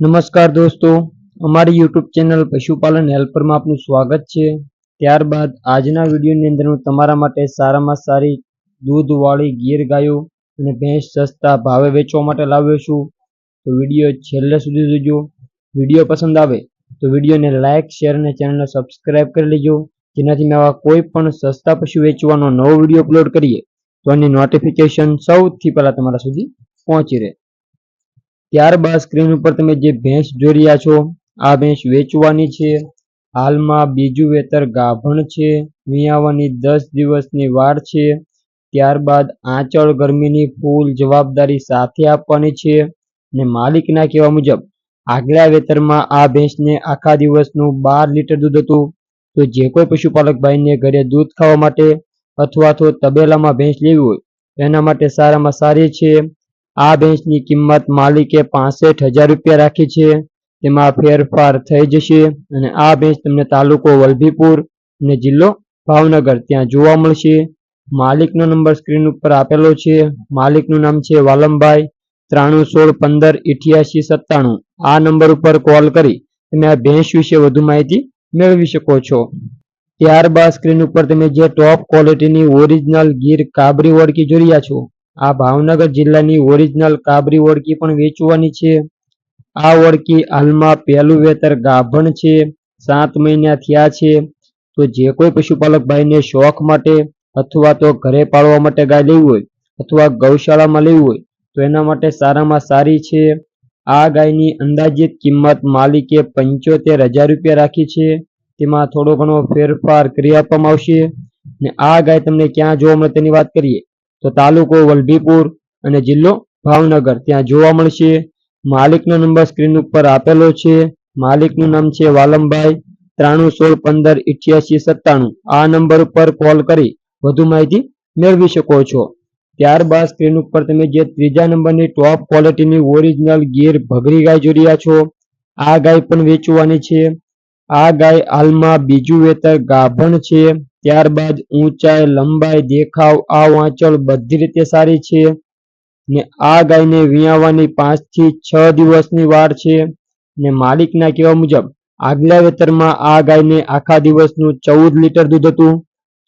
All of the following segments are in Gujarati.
નમસ્કાર દોસ્તો, અમારી યુટ્યુબ ચેનલ પશુપાલન હેલ્પરમાં આપનું સ્વાગત છે. ત્યારબાદ આજના વિડીયોની અંદર હું તમારા માટે સારામાં સારી દૂધવાળી ગીર ગાયો અને ભેંસ સસ્તા ભાવે વેચવા માટે લાવ્યો છું. તો વીડિયો છેલ્લે સુધી જોજો. વીડિયો પસંદ આવે તો વિડીયોને લાઇક શેર અને ચેનલને સબસ્ક્રાઇબ કરી લેજો. જેનાથી મેં આવા કોઈ પણ સસ્તા પશુ વેચવાનો નવો વીડિયો અપલોડ કરીએ તો એની નોટિફિકેશન સૌથી પહેલાં તમારા સુધી પહોંચી રહે. ત્યારબાદ સ્ક્રીન ઉપર તમે જે ભેંસ જોઈ રહ્યા છો, આ ભેંસ વેચવાની છે. હાલમાં બીજું વેતર ગાભણ છે વિયાવાની દસ દિવસની વાર છે. ત્યારબાદ આંચળ ગરમીની ફૂલ જવાબદારી સાથે આપવાની છે અને માલિકના કહેવા મુજબ, આગલા વેતરમાં આ ભેંસને આખા દિવસનું બાર લીટર દૂધ હતું. તો જે કોઈ પશુપાલક ભાઈને ઘરે દૂધ ખાવા માટે અથવા તો તબેલામાં ભેંસ લેવી હોય, એના માટે સારામાં સારી છે. આ ભેંસની કિંમત માલિકે પાસઠ હજાર રૂપિયા રાખી છે. તેમાં ફેરફાર થઈ જશે અને આ ભેંસ તમને તાલુકો વલભીપુર અને જિલ્લો ભાવનગર ત્યાં જોવા મળશે. માલિકનો નંબર સ્ક્રીન ઉપર આપેલો છે. માલિકનું નામ છે વાલમભાઈ ત્રાણું સોળ પંદર ઇઠ્યાસી સત્તાણું. આ નંબર ઉપર કોલ કરી તમે આ ભેંસ વિશે વધુ માહિતી મેળવી શકો છો. ત્યારબાદ સ્ક્રીન ઉપર તમે જે ટોપ ક્વોલિટીની ઓરિજિનલ ગીર કાબરી ઓળખી જોઈ રહ્યા છો આ ભાવનગર જિલ્લાની ઓરિજિનલ કાબરી ઓળખી પણ વેચવાની છે. આ ઓળખી હાલમાં પહેલું વેતર ગાભણ છે, સાત મહિના થયા છે. તો જે કોઈ પશુપાલક ભાઈને શોખ માટે અથવા તો ઘરે પાળવા માટે ગાય લેવી હોય અથવા ગૌશાળામાં લેવી હોય તો એના માટે સારામાં સારી છે. આ ગાયની અંદાજિત કિંમત માલિકે પંચોતેર હજાર રૂપિયા રાખી છે. તેમાં થોડો ઘણો ફેરફાર કરી આપવામાં આવશે. ને આ ગાય તમને ક્યાં જોવા મળે તેની વાત કરીએ. તો તાલુકો વલભીપુર અને જિલ્લો ભાવનગર. ત્યાં જોવા મળશે. માલિકનો નંબર સ્ક્રીન ઉપર આપેલો છે. માલિકનું નામ છે વાલમભાઈ ત્રાણું સોળ પંદર ઇઠ્યાસી સત્તાણું. આ નંબર ઉપર કોલ કરી વધુ માહિતી મેળવી શકો છો. ત્યારબાદ સ્ક્રીન ઉપર તમે જે ત્રીજા નંબરની ટોપ ક્વોલિટીની ઓરિજિનલ ગીર ભગરી ગાય જોઈ રહ્યા છો, આ ગાય પણ વેચવાની છે. આ ગાય હાલમાં બીજું વેતર ગાભણ છે. ત્યારબાદ ઊંચાઈ, લંબાઈ, દેખાવ, આ વાંચળ બધી રીતે સારી છે ને આ ગાયને પાંચથી છ દિવસની વાર છે ને માલિકના કહેવા મુજબ આગલા વેતરમાં આ ગાયને આખા દિવસનું ચૌદ લીટર દૂધ હતું.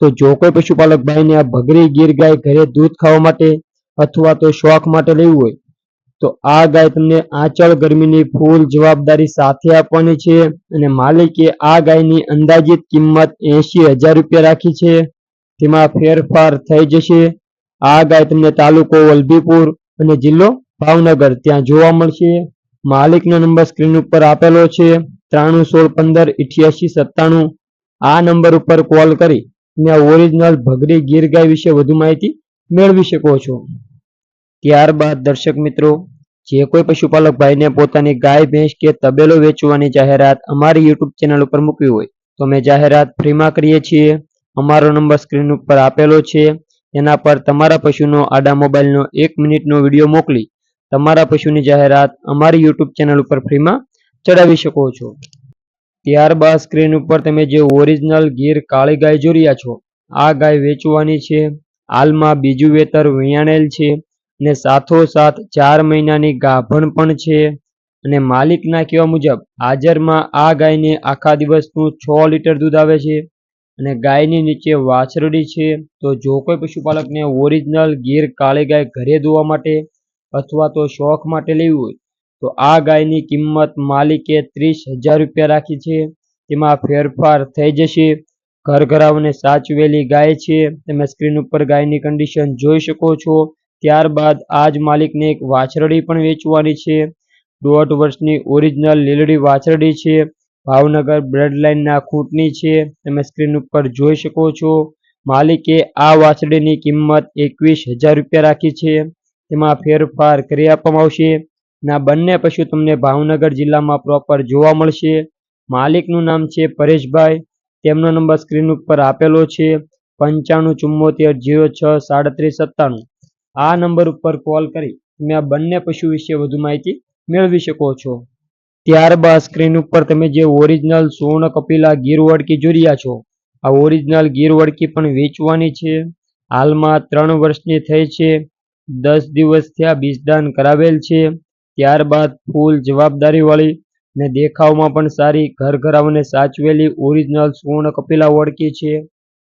તો જો કોઈ પશુપાલક ભાઈને આ ભગરી ગીર ગાય ઘરે દૂધ ખાવા માટે અથવા તો શોખ માટે લેવું હોય તો આ ગાય તમને આંચળ ગરમીની ફૂલ જવાબદારી સાથે આપવાની છે અને માલિકે આ ગાયની અંદાજિત કિંમત એંશી રૂપિયા રાખી છે. તેમાં ફેરફાર થઈ જશે. આ ગાય તમને તાલુકો વલભીપુર અને જિલ્લો ભાવનગર ત્યાં જોવા મળશે. માલિકનો નંબર સ્ક્રીન ઉપર આપેલો છે. ત્રાણું સોળ પંદર ઇઠ્યાસી સત્તાણું. આ નંબર ઉપર કોલ કરી તમે ઓરિજિનલ ભગરી ગીર ગાય વિશે વધુ માહિતી મેળવી શકો છો. ત્યારબાદ દર્શક મિત્રો, જે કોઈ પશુપાલક ભાઈને પોતાની ગાય, ભેંસ કે તબેલો વેચવાની જાહેરાત અમારી યુટ્યુબ ચેનલ ઉપર મૂકવી હોય, તો અમે જાહેરાત ફ્રીમાં કરીએ છીએ. અમારો નંબર સ્ક્રીન ઉપર આપેલો છે. એના પર તમારા પશુનો આડા મોબાઈલનો એક મિનિટનો વીડિયો મોકલી તમારા પશુની જાહેરાત અમારી યુટ્યુબ ચેનલ ઉપર ફ્રીમાં ચડાવી શકો છો. ત્યારબાદ સ્ક્રીન ઉપર તમે જે ઓરિજિનલ ગીર કાળી ગાય જોઈ રહ્યા છો, આ ગાય વેચવાની છે. હાલમાં બીજું વેતર વિયાણેલ છે. ને સાથોસાથ ચાર મહિનાની ગાભણ પણ છે. અને માલિકના કહેવા મુજબ, હાજરમાં આ ગાયને આખા દિવસનું છ લીટર દૂધ આવે છે અને ગાયની નીચે વાછરડી છે. તો જો કોઈ પશુપાલકને ઓરિજિનલ ગીર કાળી ગાય ઘરે દોવા માટે અથવા તો શોખ માટે લેવી હોય, તો આ ગાયની કિંમત માલિકે ત્રીસ હજાર રૂપિયા રાખી છે. તેમાં ફેરફાર થઈ જશે. ઘર ઘરાવને સાચવેલી ગાય છે. તમે સ્ક્રીન ઉપર ગાયની કન્ડિશન જોઈ શકો છો. ત્યારબાદ આજ માલિકને એક વાછરડી પણ વેચવાની છે. દોઢ વર્ષની ઓરિજિનલ લીલડી વાછરડી છે. ભાવનગર બ્લડ લાઇનના ખૂંટની છે. તમે સ્ક્રીન ઉપર જોઈ શકો છો. માલિકે આ વાછરડીની કિંમત એકવીસ હજાર રૂપિયા રાખી છે. તેમાં ફેરફાર કરી આપવામાં આવશે. ના, બંને પશુ તમને ભાવનગર જિલ્લામાં પ્રોપર જોવા મળશે. માલિકનું નામ છે પરેશભાઈ. તેમનો નંબર સ્ક્રીન ઉપર આપેલો છે. પંચાણું ચુમ્મોતેર જીરો છ સાડત્રીસ સત્તાણું. આ નંબર ઉપર કોલ કરી તમે આ બંને પશુ વિશે વધુ માહિતી મેળવી શકો છો. ત્યારબાદ સ્ક્રીન ઉપર તમે જે ઓરિજિનલ સુવર્ણ કપિલા ગીર વડકી જોઈ રહ્યા છો, આ ઓરિજિનલ ગીર વડકી પણ વેચવાની છે. હાલમાં ત્રણ વર્ષની થઈ છે, દસ દિવસ થયા બીજદાન કરાવેલ છે. ત્યારબાદ ફૂલ જવાબદારીવાળી ને દેખાવમાં પણ સારી ઘર ઘરાવને સાચવેલી ઓરિજિનલ સુવર્ણ કપિલા ઓળખી છે.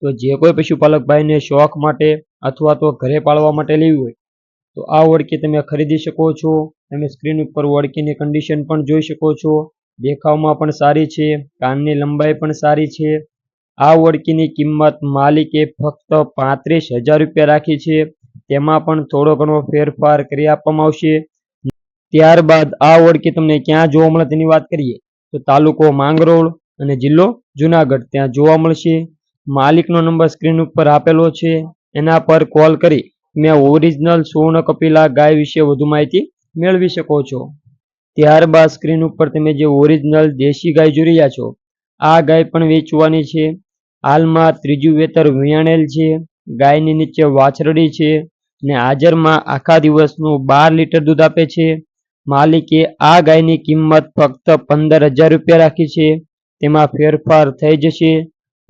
તો જે કોઈ પશુપાલક ભાઈને શોખ માટે અથવા તો ઘરે પાળવા માટે લેવી હોય, તો આ ઓળખી તમે ખરીદી શકો છો. તમે સ્ક્રીન ઉપર ઓળખીની કન્ડિશન પણ જોઈ શકો છો. દેખાવમાં પણ સારી છે, કાનની લંબાઈ પણ સારી છે. આ ઓળખીની કિંમત માલિકે ફક્ત પાંત્રીસ હજાર રૂપિયા રાખી છે. તેમાં પણ થોડો ઘણો ફેરફાર કરી આપવામાં આવશે. ત્યારબાદ આ ઓળખી તમને ક્યાં જોવા મળે તેની વાત કરીએ. તો તાલુકો માંગરોળ અને જિલ્લો જુનાગઢ. ત્યાં જોવા મળશે. માલિકનો નંબર સ્ક્રીન ઉપર આપેલો છે. એના પર કોલ કરી મેં ઓરિજિનલ સુવર્ણ કપિલા ગાય વિશે વધુ માહિતી મેળવી શકો છો. ત્યારબાદ સ્ક્રીન ઉપર તમે જે ઓરિજિનલ દેશી ગાય જોઈ રહ્યા છો, આ ગાય પણ વેચવાની છે. હાલમાં ત્રીજું વેતર વિયાણેલ છે. ગાયની નીચે વાછરડી છે ને હાજરમાં આખા દિવસનું બાર લીટર દૂધ આપે છે. માલિકે આ ગાયની કિંમત ફક્ત પંદર હજાર રૂપિયા રાખી છે. તેમાં ફેરફાર થઈ જશે.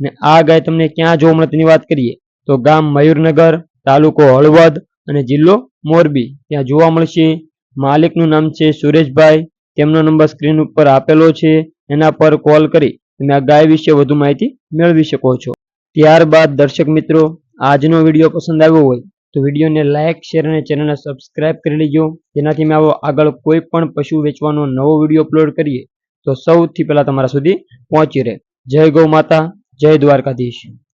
ને આ ગાય તમને ક્યાં જોવા મળે તેની વાત કરીએ, તો ગામ મયુરનગર, તાલુકો હળવદ અને જિલ્લો મોરબી. ત્યાં જોવા મળશે, માલિકનું નામ છે સુરેશભાઈ, તેમનો નંબર સ્ક્રીન ઉપર આપેલો છે, એના પર કોલ કરી તમે આ ગાય વિશે વધુ માહિતી મેળવી શકો છો. ત્યારબાદ દર્શક મિત્રો, આજનો વીડિયો પસંદ આવ્યો હોય, તો વિડીયોને લાઇક શેર અને ચેનલને સબસ્ક્રાઇબ કરી લેજો. જેનાથી મેં આવો આગળ કોઈ પણ પશુ વેચવાનો નવો વીડિયો અપલોડ કરીએ, તો સૌથી પહેલાં તમારા સુધી પહોંચી રહે. જય ગૌ માતા. જય દ્વારકાધીશ.